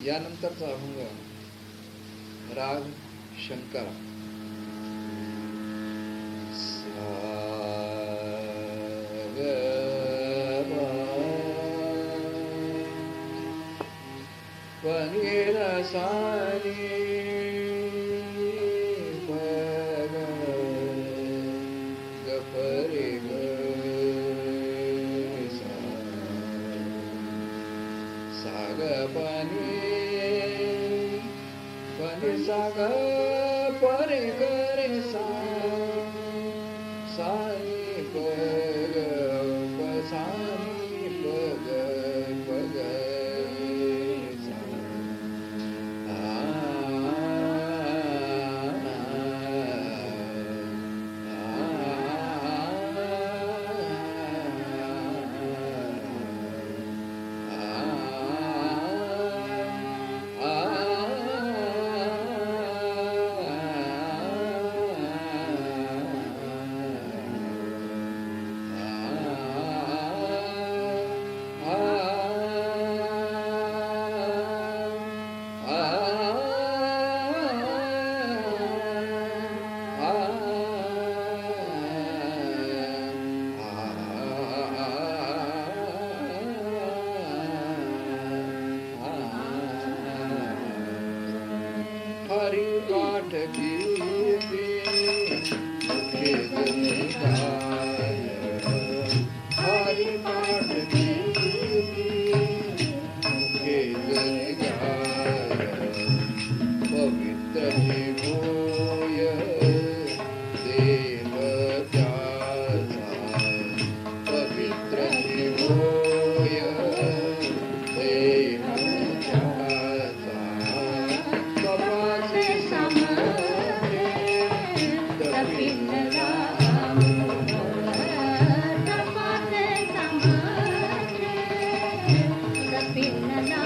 यानंतरचा अभंग राग शंकरा पनीर सानी पण साग परे कर. हरि पाठ की పిల్లలా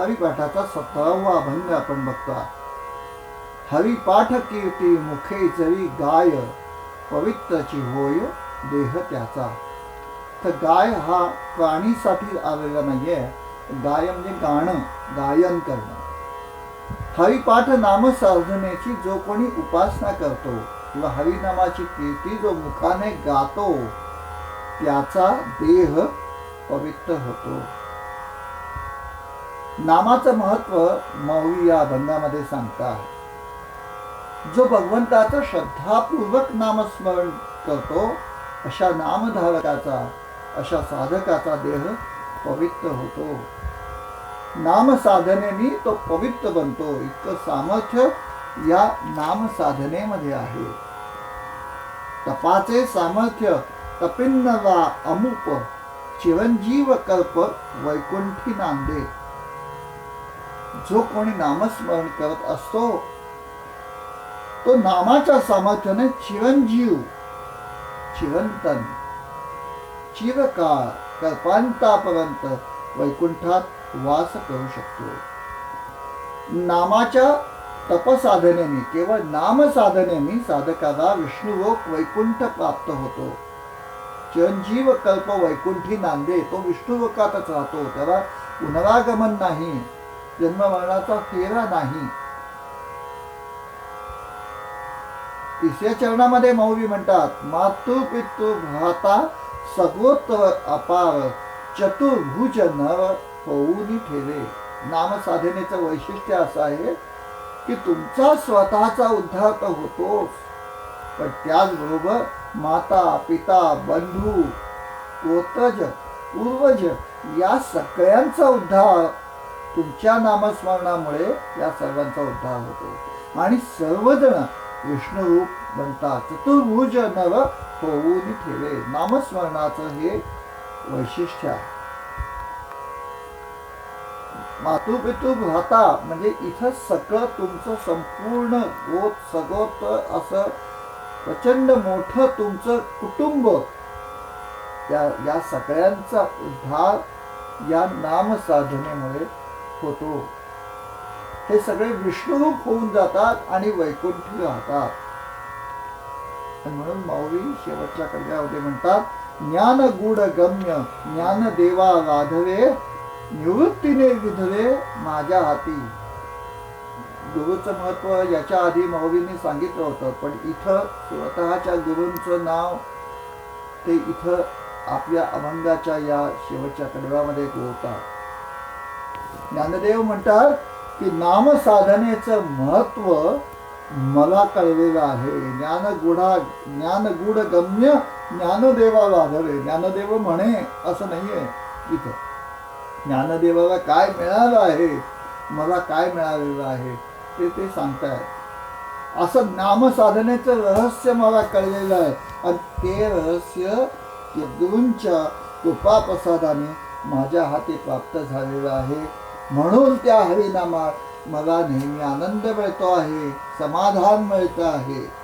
हरिपाठाचा सतरावा अभंग आपण बघतो. आहोत. हरिपाठ कीर्ती मुखे जरी गाय पवित्रची होय देह त्याचा. तर गाय हा प्राणीसाठी आलेला नाहीये. गाय म्हणजे गाणं गायन करणं. हरिपाठ नाम साधनेची जो कोणी उपासना करतो किंवा हरिनामाची कीर्ती जो मुखाने गातो त्याचा देह पवित्र होतो. नामाचं महत्त्व माऊली या अभंगामध्ये सांगतात. जो भगवंताचं श्रद्धापूर्वक नामस्मरण करतो अशा नामधारकाचा अशा साधकाचा देह पवित्र होतो. नाम साधनेनी तो पवित्र बनतो. इतकं सामर्थ्य या नामसाधनेमध्ये आहे. तपाचे सामर्थ्य कपिन्नवा अमुप चिरंजीव कल्प वैकुंठी नांदे. जो कोणी नामस्मरण करत असतो तो नामाच्या सामर्थ्याने चिरंजीव चिरंतन चिरकाळ कल्पांतापर्यंत वैकुंठात वास करू शकतो. नामाच्या तपसाधनेने केवळ नामसाधनेने साधकाला विष्णुलोक वैकुंठ प्राप्त होतो. चिरंजीव कल्प वैकुंठी नांदे तो विष्णुलोकातच राहतो त्याला पुनरागमन नाही. जन्म मरणाचा फेरा नाही. तिसऱ्या चरणामध्ये माऊली म्हणतात मातृ पितृ भाता सगोत्र अपार चतुर्भुज नर होऊन ठेवे. नामसाधनेचं वैशिष्ट्य असं आहे की तुमचा स्वतःचा उद्धार तर होतोच. पण त्याचबरोबर माता पिता बंधू गोत्रज पूर्वज या सगळ्यांचा उद्धार तुमच्या नामस्मरणामुळे या सर्वांचा उद्धार होतो. आणि सर्वजण विष्णुरूप बनतात. चतुर्भुज नव होऊन ठेवे. नामस्मरणाचं हे वैशिष्ट्य आहे. मातृपितृ भ्राता म्हणजे इथं सगळं तुमचं संपूर्ण गोत सगोत असं प्रचंड मोठं तुमचं कुटुंब या या सगळ्यांचा उद्धार या नाम साधनेमुळे होतो. हे सगळे विष्णुरूप होऊन जातात आणि वैकुंठी राहतात. म्हणून माऊली शेवटच्या कल्यामध्ये म्हणतात ज्ञान गुढ गम्य ज्ञान देवा राधवे निवृत्तीने विधवे माझ्या हाती. गुरुचं महत्त्व याच्या आधी माऊलींनी सांगितलं होतं पण इथं स्वतःच्या गुरूंचं नाव ते इथं आपल्या अभंगाच्या या शेवटच्या कडव्यामध्ये गोवतात ज्ञानदेव म्हणतात की नाम साधनेचं महत्त्व मला कळलेलं आहे. ज्ञान गुढा ज्ञान गुढ गम्य ज्ञानदेवाला आधारे ज्ञानदेव म्हणे असं नाहीये इथं. ज्ञानदेवाला काय मिळालं आहे? मला काय मिळालेलं आहे? ते ते सांगतायत. असं नामसाधनेचं रहस्य मला कळलेलं आहे. आणि ते रहस्य गुरूंच्या कृपाप्रसादाने माझ्या हाती प्राप्त झालेलं आहे. म्हणून त्या हरिनामात मला नेहमी आनंद मिळतो आहे समाधान मिळतं आहे.